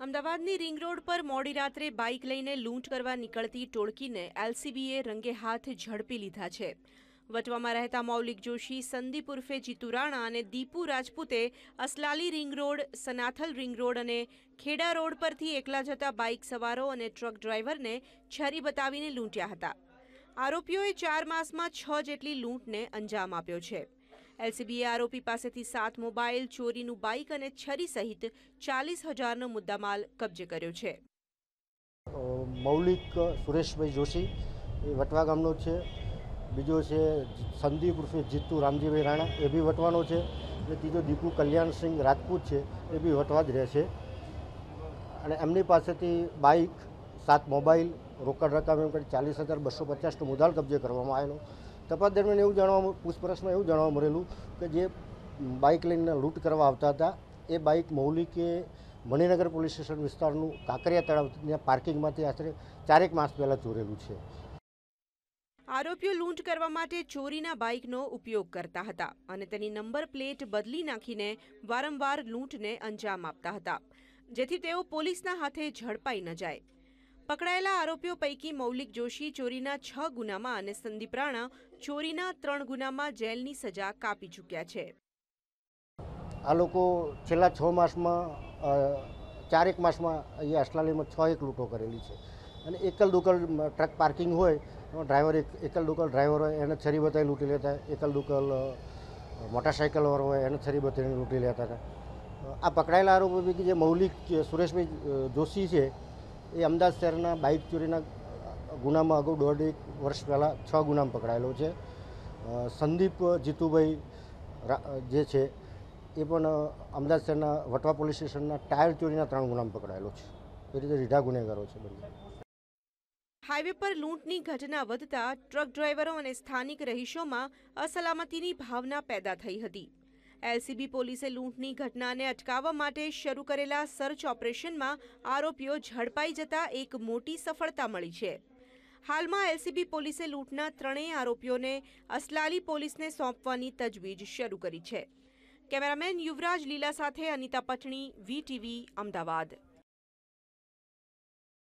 અમદાવાદની ring road પર મોડી રાત્રે બાઇક લઈને લૂંટ કરવા નીકળતી ટોળકીને એલસીબીએ રંગે હાથ ઝડપી લીધા છે. વટવામાં રહેતા મૌલિક જોશી, સંદીપ ઉર્ફે જીતુ રાણા અને Dipu રાજપૂતે Aslali ring road, Sanathal ring road અને ખેડા રોડ પરથી એકલા જતા બાઇક સવારો અને ટ્રક ડ્રાઈવરને છરી બતાવીને લૂંટ્યા હતા. આરોપીઓએ ચાર માસમાં છ જેટલી લૂંટને અંજામ આપ્યો છે. એલસીબીએ આરોપી પાસેથી સાત મોબાઈલ, ચોરીનું બાઇક અને છરી સહિત ચાલીસ હજારનો મુદ્દામાલ કબજે કર્યો છે. મૌલિક સુરેશભાઈ જોશી એ વટવા ગામનો છે. બીજો છે સંદીપ ઉર્ફે જીતુ રામજીભાઈ રાણા એ બી વટવાનો છે. અને ત્રીજો દીપુ કલ્યાણસિંહ રાજપૂત છે એ બી વટવા જ રહે છે. અને એમની પાસેથી બાઇક, સાત મોબાઈલ, રોકડ રકમ એમ કરી ચાલીસ હજાર બસો પચાસનો મુદ્દાલ કબજે કરવામાં આવેલો. તપાસ દરમિયાન એવું જાણવા પૂછપરછમાં એવું જાણવા મળેલું કે જે બાઇક લઈને લૂંટ કરવા આવતા હતા, એ બાઇક મૌલિકે મણિનગર પોલીસ સ્ટેશન વિસ્તારનું કાંકરિયા તળાવના પાર્કિંગમાંથી આશરે ચારેક માસ પહેલાં ચોરેલું છે. આરોપીઓ લૂંટ કરવા માટે ચોરીના બાઇકનો ઉપયોગ કરતા હતા અને તેની નંબર પ્લેટ બદલી નાખીને વારંવાર લૂંટને અંજામ આપતા હતા, જેથી તેઓ પોલીસના હાથે ઝડપાઈ ન જાય. પકડાયેલા આરોપીઓ પૈકી મૌલિક જોશી ચોરીના છ ગુનામાં અને સંદીપ રાણા ચોરીના ત્રણ ગુનામાં જેલની સજા કાપી ચૂક્યા છે. આ લોકો છેલ્લા છ માસમાં ચારેક માસમાં અહીંયા અસલાલીમાં છ એક લૂંટો કરેલી છે. અને એકલ દુકલ ટ્રક પાર્કિંગ હોય ડ્રાઈવર એક, એકલ દુકલ ડ્રાઈવર હોય, એને છરી બતાવી લૂંટી લેતા એકલ દુકલ મોટરસાઇકલવાળો હોય, એને છરી બતાવીને લૂંટી લેતા હતા. આ પકડાયેલા આરોપી પૈકી જે મૌલિક સુરેશભાઈ જોશી છે એ અમદાવાદ શહેરના બાઇક ચોરીના ગુનામાં અગાઉ દોઢ એક વર્ષ પહેલાં છ ગુનામાં પકડાયેલો છે. સંદીપ જીતુભાઈ જે છે, એ પણ અમદાવાદ શહેરના વટવા પોલીસ સ્ટેશનના ટાયર ચોરીના ત્રણ ગુનામાં પકડાયેલો છે. એ રીતે રીઢા ગુનેગારો છે બંને. હાઈવે પર લૂંટની ઘટના વધતા ટ્રક ડ્રાઈવરો અને સ્થાનિક રહીશોમાં અસલામતીની ભાવના પેદા થઈ હતી. એલસીબી પોલીસે લૂંટની ઘટનાને અટકાવવા માટે શરૂ કરેલા સર્ચ ઓપરેશનમાં આરોપીઓ ઝડપાઈ જતા એક મોટી સફળતા મળી છે. હાલમાં એલસીબી પોલીસે લૂંટના ત્રણેય આરોપીઓને અસલાલી પોલીસને સોંપવાની તજવીજ શરૂ કરી છે. કેમેરામેન યુવરાજ લીલા સાથે અનિતા પટણી વીટીવી અમદાવાદ.